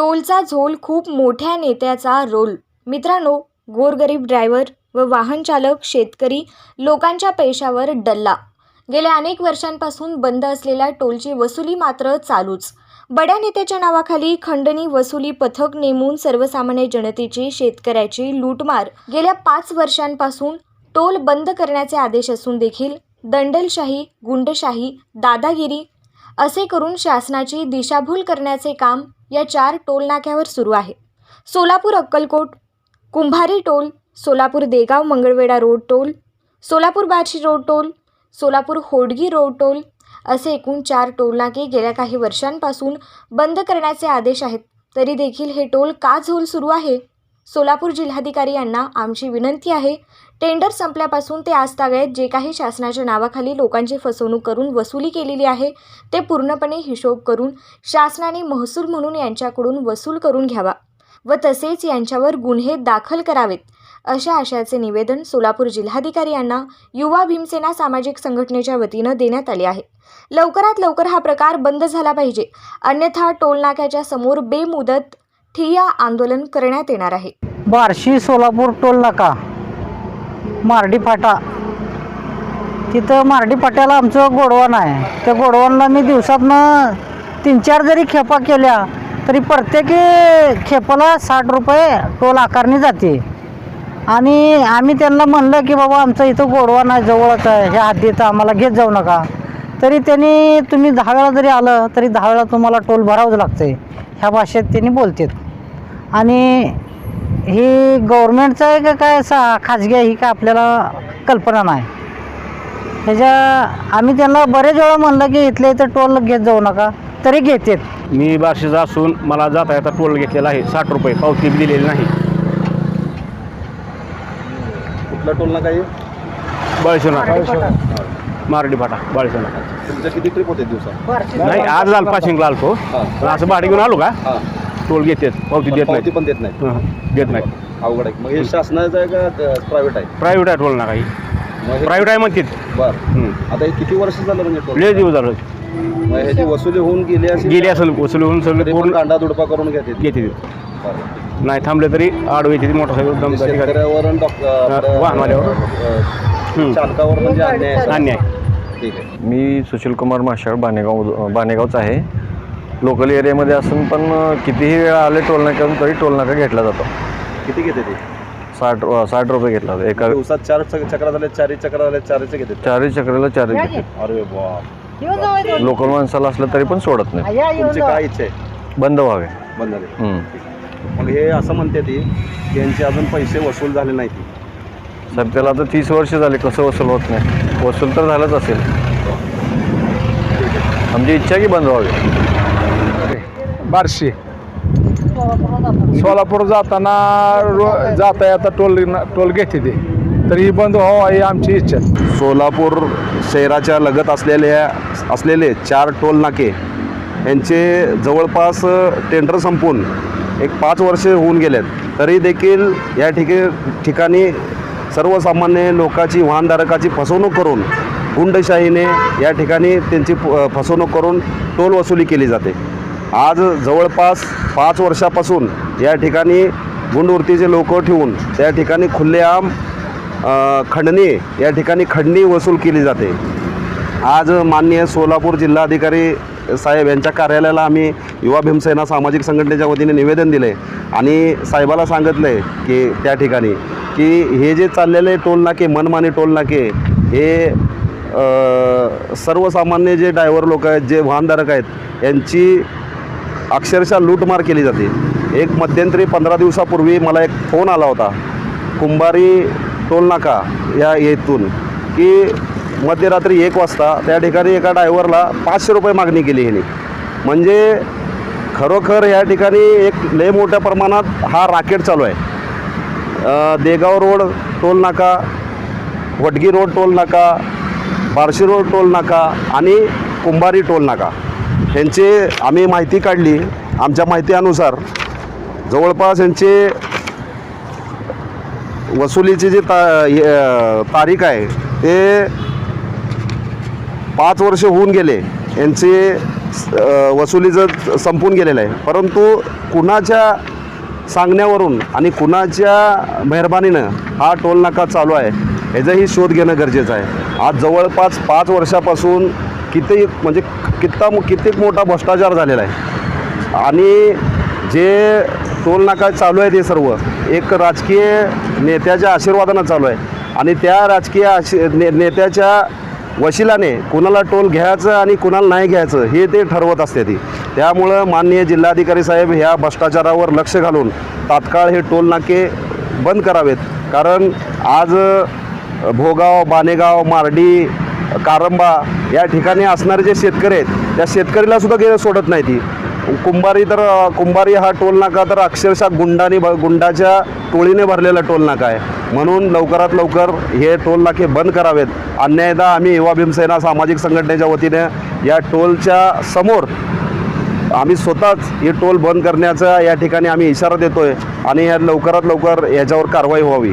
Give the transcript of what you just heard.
टोलचा झोल खूप मोठ्या नेत्याचा रोल. मित्रांनो गोरगरीब ड्रायव्हर व वाहन चालक शेतकरी लोकांच्या पैशावर डल्ला. गेल्या अनेक वर्षांपासून बंद असलेल्या टोलची वसुली मात्र चालूच. बड्या नेत्याच्या नावाखाली खंडणी वसुली पथक नेमून सर्वसामान्य जनतेची शेतकऱ्याची लूटमार. गेल्या पाच वर्षांपासून टोल बंद करण्याचे आदेश असून देखील दंडलशाही गुंडशाही दादागिरी असे करून शासनाची दिशाभूल करण्याचे काम या चार टोलनाक्यावर सुरू आहे. Solapur Akkalkot Kumbhari toll Solapur Degaon Mangalwedha road toll Solapur Barshi road toll Solapur Hodgi road toll असे एकूण चार टोलनाके गेल्या काही वर्षांपासून बंद करण्याचे आदेश आहेत. तरी देखील हे टोल का झोल सुरू आहे? सोलापूर जिल्हाधिकारी यांना आमची विनंती आहे. टेंडर संपल्यापासून ते आजतागायत जे काही शासनाच्या नावाखाली लोकांची फसवणूक करून वसुली केलेली आहे ते पूर्णपणे हिशोब करून शासनाने महसूल म्हणून यांच्याकडून वसूल करून घ्यावा व तसेच यांच्यावर गुन्हे दाखल करावेत अशा आशयाचे निवेदन सोलापूर जिल्हाधिकारी यांना युवा भीमसेना सामाजिक संघटनेच्या वतीनं देण्यात आले आहे. लवकरात लवकर हा प्रकार बंद झाला पाहिजे. अन्यथा टोलनाक्याच्या समोर बेमुदत ठिय्या आंदोलन करण्यात येणार आहे. बार्शी सोलापूर टोल नाका. मार्डी फाटा. तिथं मार्डी फाट्याला आमचं गोडवान आहे. त्या गोडवानला मी दिवसातनं तीन चार जरी खेपा केल्या तरी प्रत्येकी खेपाला साठ रुपये टोल आकारणी जाते. आणि आम्ही त्यांना म्हणलं की बाबा आमचं इथं गोडवान आहे जवळच आहे ह्या हद्दीत आम्हाला घेत जाऊ नका. तरी त्यांनी तुम्ही दहा वेळा जरी आलं तरी दहा वेळा तुम्हाला टोल भरावंच लागतं ह्या भाषेत त्यांनी बोलतात. आणि ही गव्हर्मेंटचं आहे का काय सा खाजगी आहे ही काय आपल्याला कल्पना नाही. ह्याच्या आम्ही त्यांना बरेच वेळा म्हणलं की इथल्या इथं टोल घेत जाऊ नका तरी घेतात. मी बार्शीचा असून मला जाता येता टोल घेतलेला आहे साठ रुपये पावती दिलेली नाही. कुठला टोल नाका आहे बळशोना मारडी फाटा बळशोना तुमच्या किती ट्रिप होते दिवसात? नाही आज लाल पाशिंगला आलतो. हां. असं भाडे घेऊन आलो का? हां. टोल घेतात पावती देत पावती नाही पण देत नाही देत नाही अवघड आहे. मग हे शासनाचं आहे का प्रायव्हेट आहे? प्रायव्हेट आहे टोल ना काही मग हे- प्रायव्हेट आहे म्हणतात बरं. हं. आता हे किती वर्ष झालं म्हणजे टोल लय दिवस झालं. मग ह्याची वसुली होऊन गेली असेल गेली असेल वसूल होऊन सगळे पण पूर्ण कांदा दुडपा करून घेते घेते बरं. नाही थांबले तरी आडवे येते मोटरसायकल दम तरी गाडी. शेतकऱ्यावर आणि डॉक- आपल्या- वाहनवाल्यावर. अं, चालकावर म्हणजे अन्याय आहे. अन्याय. ठीक आहे. मी सुशील कुमार माशाळ बाणेगाव बाणेगावचा आहे. लोकल एरियामध्ये असून पण कितीही वेळा आले टोल तरी टोल नाका घेतला जातो. किती घेते ते? साठ साठ रुपये घेतला जातो. एका दिवसात चार चक- चक्रा झाले चारही चक्रा झाले चारचे घेते चारही चक्राला चारही घेते. अरे वा लोकल माणसाला असलं तरी पण सोडत नाही. तुमची काय इच्छा आहे? बंद व्हावे. बंद झाले. मग हे असं म्हणते ती की यांचे अजून पैसे वसूल झाले नाहीत. सर त्याला आता तीस वर्ष झाले कसं वसूल होत नाही? वसूल तर झालंच असेल. आमची इच्छा आहे की बंद व्हावे. बार्शी. सोलापूर जाताना रो जाता येता टोल टोल घेते ते. तरी ही बंद व्हावं ही आमची इच्छा आहे. सोलापूर शहराच्या लगत असलेल्या असलेले चार टोल नाके यांचे जवळपास टेंडर संपून एक पाच वर्षे होऊन गेलेत. तरी देखील या ठिके ठिकाणी सर्वसामान्य लोकांची वाहनधारकाची फसवणूक करून गुंडशाहीने या ठिकाणी त्यांची फ- फसवणूक करून टोल वसुली केली जाते. आज जवळपास पाच वर्षापासून या ठिकाणी गुंडवृत्तीचे लोक ठेवून त्या ठिकाणी खुल्लेआम खंडणी या ठिकाणी खंडणी वसूल केली जाते. आज माननीय सोलापूर जिल्हाधिकारी साहेब यांच्या कार्यालयाला आम्ही युवा भीमसेना सामाजिक संघटनेच्या वतीने निवेदन दिले आणि साहेबाला सांगितलं आहे की त्या ठिकाणी की हे जे चाललेले टोलनाके मनमानी टोलनाके हे सर्वसामान्य जे ड्रायव्हर लोक आहेत जे वाहनधारक आहेत यांची अक्षरशः लूटमार केली जाते. एक मध्यंतरी पंधरा दिवसापूर्वी मला एक फोन आला होता. कुंभारी टोल नाका या येथून की मध्यरात्री एक वाजता त्या ठिकाणी एका ड्रायव्हरला पाचशे रुपये मागणी केली ह्याने. म्हणजे खरोखर या ठिकाणी एक लय मोठ्या प्रमाणात हा राकेट चालू आहे. देगाव रोड टोल नाका वडगी रोड टोल नाका बार्शी रोड टोल नाका आणि कुंभारी टोल नाका. यांचे आम्ही माहिती काढली आमच्या माहितीनुसार जवळपास यांचे वसुलीची जी ता तारीख आहे ते पाच वर्ष होऊन गेले यांचे वसुलीचं संपून गेलेलं आहे. परंतु कुणाच्या सांगण्यावरून आणि कुणाच्या मेहरबानीनं हा टोल नाका चालू आहे ह्याचाही शोध घेणं गरजेचं आहे. आज जवळपास पाच वर्षापासून किती म्हणजे कित्ता कित्येक मोठा भ्रष्टाचार झालेला आहे. आणि जे टोल नाका चालू आहे ते सर्व एक राजकीय नेत्याच्या आशीर्वादानं चालू आहे. आणि त्या राजकीय आशी ने नेत्याच्या वशिलाने कुणाला टोल घ्यायचं आणि कुणाला नाही घ्यायचं हे ते ठरवत असते ती. त्यामुळं माननीय जिल्हाधिकारी साहेब ह्या भ्रष्टाचारावर लक्ष घालून तात्काळ हे टोल नाके बंद करावेत. कारण आज भोगाव बानेगाव मार्डी कारंबा या ठिकाणी असणारे जे शेतकरी आहेत त्या शेतकरीला सुद्धा गे सोडत नाही ती. कुंभारी तर कुंभारी हा टोल नाका तर अक्षरशः गुंडाने भ गुंडाच्या टोळीने भरलेला टोल नाका आहे. म्हणून लवकरात लवकर हे टोल नाके बंद करावेत. अन्यायदा आम्ही युवा भीमसेना सामाजिक संघटनेच्या वतीने या टोलच्या समोर आम्ही स्वतःच हे टोल बंद करण्याचा या ठिकाणी आम्ही इशारा देतो आहे आणि या लवकरात लवकर याच्यावर कारवाई व्हावी.